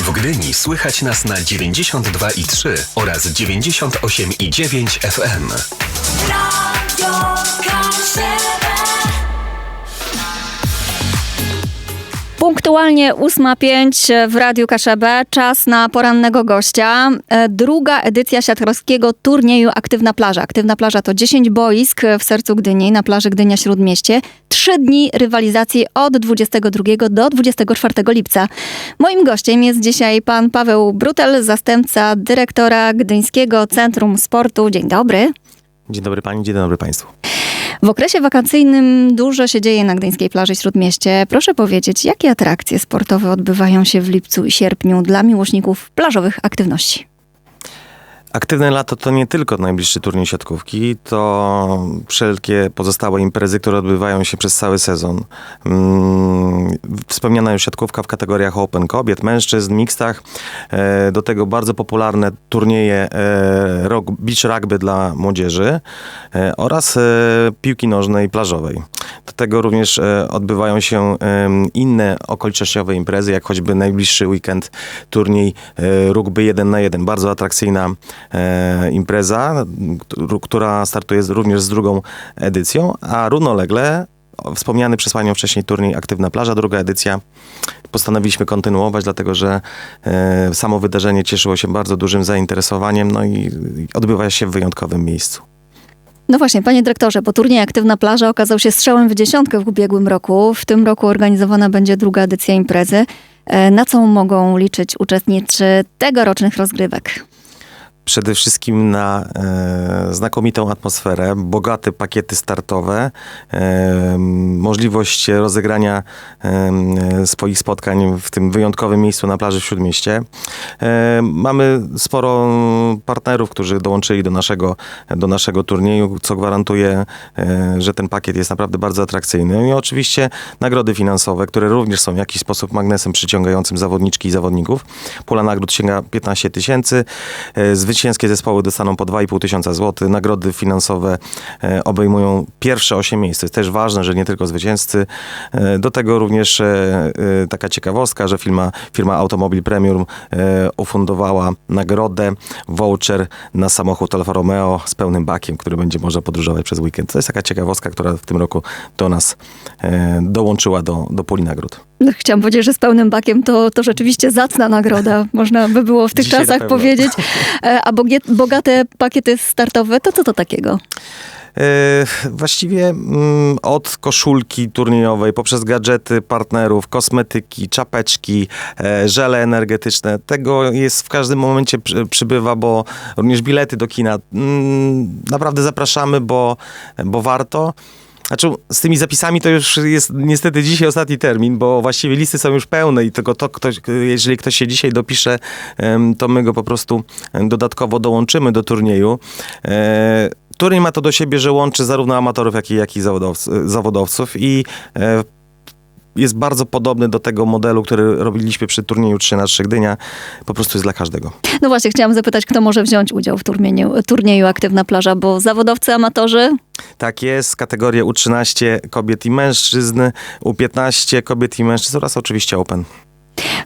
W Gdyni słychać nas na 92,3 oraz 98,9 FM. Radio Kaszebę. Punktualnie 8.05 w Radiu Kaszebę. Czas na porannego gościa. E, Druga edycja siatkarskiego turnieju Aktywna Plaża. Aktywna Plaża to 10 boisk w sercu Gdyni, na plaży Gdynia Śródmieście. Trzy dni rywalizacji od 22 do 24 lipca. Moim gościem jest dzisiaj pan Paweł Brutel, zastępca dyrektora Gdyńskiego Centrum Sportu. Dzień dobry. Dzień dobry pani, dzień dobry państwu. W okresie wakacyjnym dużo się dzieje na Gdyńskiej Plaży Śródmieście. Proszę powiedzieć, jakie atrakcje sportowe odbywają się w lipcu i sierpniu dla miłośników plażowych aktywności? Aktywne lato to nie tylko najbliższy turniej siatkówki, to wszelkie pozostałe imprezy, które odbywają się przez cały sezon. Mm, Wspomniana już siatkówka w kategoriach Open kobiet, mężczyzn, mixtach. E, Do tego bardzo popularne turnieje e, beach rugby dla młodzieży e, oraz piłki nożnej plażowej. Do tego również e, odbywają się inne okolicznościowe imprezy, jak choćby najbliższy weekend turniej e, rugby 1 na 1. Bardzo atrakcyjna e, impreza, któ- która startuje również z drugą edycją, a równolegle wspomniany przez Panią wcześniej turniej Aktywna Plaża, druga edycja, postanowiliśmy kontynuować, dlatego że e, samo wydarzenie cieszyło się bardzo dużym zainteresowaniem, no i odbywa się w wyjątkowym miejscu. No właśnie, panie dyrektorze, bo turniej Aktywna Plaża okazał się strzałem w dziesiątkę w ubiegłym roku. W tym roku organizowana będzie druga edycja imprezy. E, Na co mogą liczyć uczestnicy tegorocznych rozgrywek? Przede wszystkim na e, znakomitą atmosferę, bogate pakiety startowe, e, możliwość rozegrania e, swoich spotkań w tym wyjątkowym miejscu na plaży w Śródmieście. E, mamy sporo partnerów, którzy dołączyli do naszego, do naszego turnieju, co gwarantuje, e, że ten pakiet jest naprawdę bardzo atrakcyjny. I oczywiście nagrody finansowe, które również są w jakiś sposób magnesem przyciągającym zawodniczki i zawodników. Pula nagród sięga 15 tysięcy. E, Zwycięskie zespoły dostaną po 2,5 tysiąca złotych. Nagrody finansowe e, obejmują pierwsze 8 miejsc. To jest też ważne, że nie tylko zwycięzcy. E, Do tego również e, taka ciekawostka, że firma, firma Automobil Premium ufundowała nagrodę, voucher na samochód Alfa Romeo z pełnym bakiem, który będzie można podróżować przez weekend. To jest taka ciekawostka, która w tym roku do nas dołączyła do, do puli nagród. No, Chciałam powiedzieć, że z pełnym bakiem to, to rzeczywiście zacna nagroda, można by było w tych Dzisiaj czasach powiedzieć. E, A bogie- bogate pakiety startowe, to co to takiego? E, Właściwie mm, od koszulki turniejowej, poprzez gadżety partnerów, kosmetyki, czapeczki, e, żele energetyczne. Tego jest w każdym momencie przy, przybywa, bo również bilety do kina. Mm, Naprawdę zapraszamy, bo, bo warto. Znaczy, z tymi zapisami to już jest niestety dzisiaj ostatni termin, bo właściwie listy są już pełne i tylko to, ktoś, jeżeli ktoś się dzisiaj dopisze, to my go po prostu dodatkowo dołączymy do turnieju. E, Turniej ma to do siebie, że łączy zarówno amatorów, jak i, jak i zawodowc- zawodowców i e, jest bardzo podobny do tego modelu, który robiliśmy przy turnieju 3 na 3 Gdynia. Po prostu jest dla każdego. No właśnie, chciałam zapytać, kto może wziąć udział w turnieju, turnieju Aktywna Plaża, bo zawodowcy, amatorzy, Tak jest, kategorie U13 kobiet i mężczyzn, U15 kobiet i mężczyzn oraz oczywiście Open.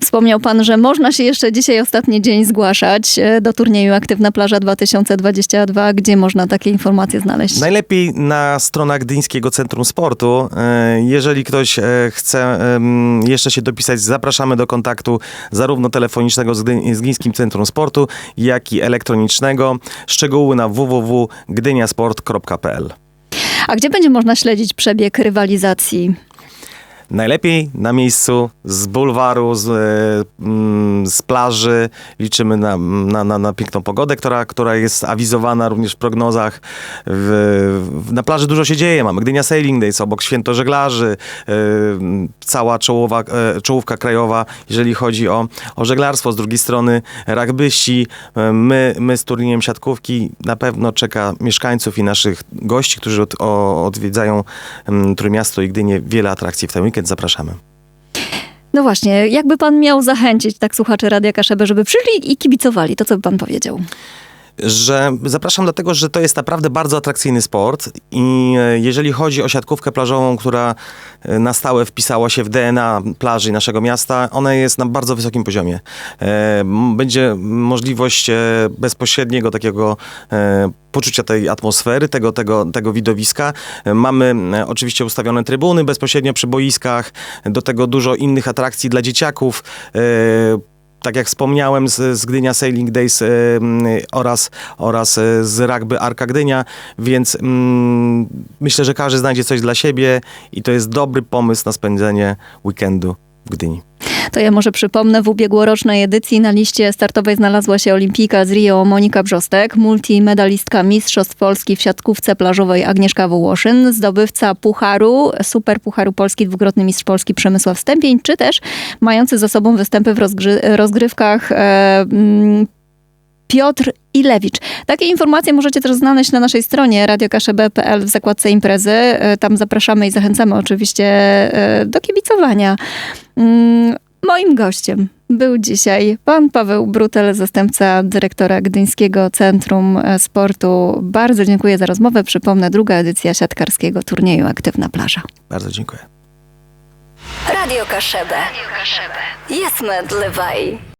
Wspomniał pan, że można się jeszcze dzisiaj, ostatni dzień, zgłaszać e, do turnieju Aktywna Plaża 2022. Gdzie można takie informacje znaleźć? Najlepiej na stronach Gdyńskiego Centrum Sportu. E, Jeżeli ktoś e, chce jeszcze się dopisać, zapraszamy do kontaktu zarówno telefonicznego z Gdy- z Gdyńskim Centrum Sportu, jak i elektronicznego. Szczegóły na www.gdyniasport.pl A gdzie będzie można śledzić przebieg rywalizacji? Najlepiej na miejscu, z bulwaru, z, e, mm, z plaży. Liczymy na, na, na, na piękną pogodę, która, która jest awizowana również w prognozach. W, w, na plaży dużo się dzieje. Mamy Gdynia Sailing Days, obok Święto Żeglarzy, e, cała czołowa, e, czołówka krajowa, jeżeli chodzi o, o żeglarstwo. Z drugiej strony rugbyści. My, my z turniejem siatkówki na pewno czeka mieszkańców i naszych gości, którzy od, o, odwiedzają um, Trójmiasto i Gdynię. Wiele atrakcji w ten weekend. Zapraszamy. No właśnie, jakby pan miał zachęcić tak słuchaczy Radia Kaszebę, żeby przyszli i kibicowali, to co by pan powiedział? Że zapraszam dlatego, że to jest naprawdę bardzo atrakcyjny sport i e, jeżeli chodzi o siatkówkę plażową, która e, na stałe wpisała się w DNA plaży naszego miasta, ona jest na bardzo wysokim poziomie. E, Będzie możliwość bezpośredniego takiego poczucia tej atmosfery, tego, tego, tego widowiska. Mamy oczywiście ustawione trybuny bezpośrednio przy boiskach, do tego dużo innych atrakcji dla dzieciaków. Tak jak wspomniałem, z, z Gdynia Sailing Days oraz, oraz e, z rugby Arka Gdynia, więc mm, myślę, że każdy znajdzie coś dla siebie i to jest dobry pomysł na spędzenie weekendu w Gdyni. To ja może przypomnę, w ubiegłorocznej edycji na liście startowej znalazła się olimpijka z Rio Monika Brzostek, multimedalistka Mistrzostw Polski w siatkówce plażowej Agnieszka Wołoszyn, zdobywca Pucharu, Super Pucharu Polski, dwukrotny mistrz Polski Przemysław Stępień, czy też mający za sobą występy w rozgrzy- rozgrywkach e, mm, Piotr Ilewicz. Takie informacje możecie też znaleźć na naszej stronie radiokaszeb.pl w zakładce imprezy. E, Tam zapraszamy i zachęcamy oczywiście e, do kibicowania. Moim gościem był dzisiaj pan Paweł Brutel, zastępca dyrektora Gdyńskiego Centrum Sportu. Bardzo dziękuję za rozmowę. Przypomnę, druga edycja siatkarskiego turnieju Aktywna Plaża. Bardzo dziękuję. Radio Kaszebę. Jest medlewaj.